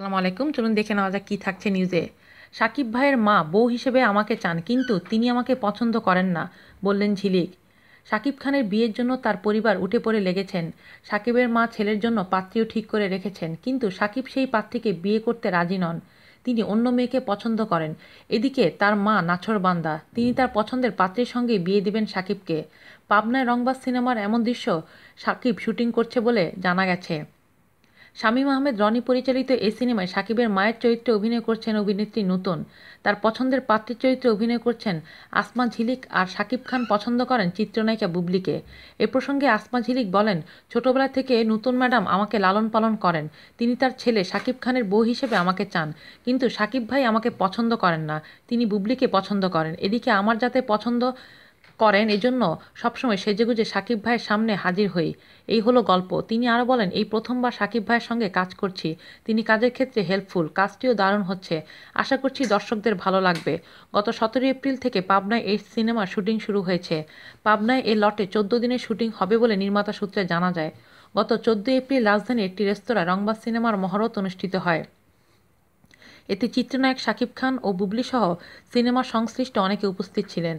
আসসালামু আলাইকুম। চলুন দেখে নেওয়া যাক কী থাকছে নিউজে সাকিব ভাইয়ের মা বউ হিসেবে আমাকে চান, কিন্তু তিনি আমাকে পছন্দ করেন না, বললেন ঝিলিক। সাকিব খানের বিয়ের জন্য তার পরিবার উঠে পড়ে লেগেছেন। সাকিবের মা ছেলের জন্য পাত্রীও ঠিক করে রেখেছেন, কিন্তু সাকিব সেই পাত্রীকে বিয়ে করতে রাজি নন। তিনি অন্য মেয়েকে পছন্দ করেন। এদিকে তার মা নাছর বান্দা, তিনি তার পছন্দের পাত্রীর সঙ্গে বিয়ে দিবেন সাকিবকে। পাবনায় রংবাজ সিনেমার এমন দৃশ্য সাকিব শুটিং করছে বলে জানা গেছে। শামীম আহমেদ, রনি পরিচালিত এই সিনেমায় সাকিবের মায়ের চরিত্রে অভিনয় করছেন অভিনেত্রী নতুন। তার পছন্দের পাত্রের চরিত্রে অভিনয় করছেন আসমা ঝিলিক আর সাকিব খান পছন্দ করেন চিত্রনায়িকা বুবলিকে। এ প্রসঙ্গে আসমা ঝিলিক বলেন, ছোটবেলা থেকে নতুন ম্যাডাম আমাকে লালন পালন করেন। তিনি তার ছেলে সাকিব খানের বউ হিসেবে আমাকে চান। কিন্তু সাকিব ভাই আমাকে পছন্দ করেন না। তিনি বুবলিকে পছন্দ করেন। এদিকে আমার যাতে পছন্দ করেন, এজন্য সবসময় সেজেগুজে সাকিব ভাইয়ের সামনে হাজির হই। এই হলো গল্প। তিনি আরও বলেন, এই প্রথমবার সাকিব ভাইয়ের সঙ্গে কাজ করছি। তিনি কাজের ক্ষেত্রে হেল্পফুল কাজটিও দারুণ হচ্ছে। আশা করছি দর্শকদের ভালো লাগবে। গত সতেরোই এপ্রিল থেকে পাবনায় এই সিনেমার শুটিং শুরু হয়েছে। পাবনায় এই লটে চোদ্দ দিনের শুটিং হবে বলে নির্মাতা সূত্রে জানা যায়। গত চোদ্দই এপ্রিল রাজধানীর একটি রেস্তোরাঁ, রংবাজ সিনেমার মহরত অনুষ্ঠিত হয়। এতে চিত্রনায়ক শাকিব খান ও বুবলি সহ সিনেমার সংশ্লিষ্ট অনেকে উপস্থিত ছিলেন।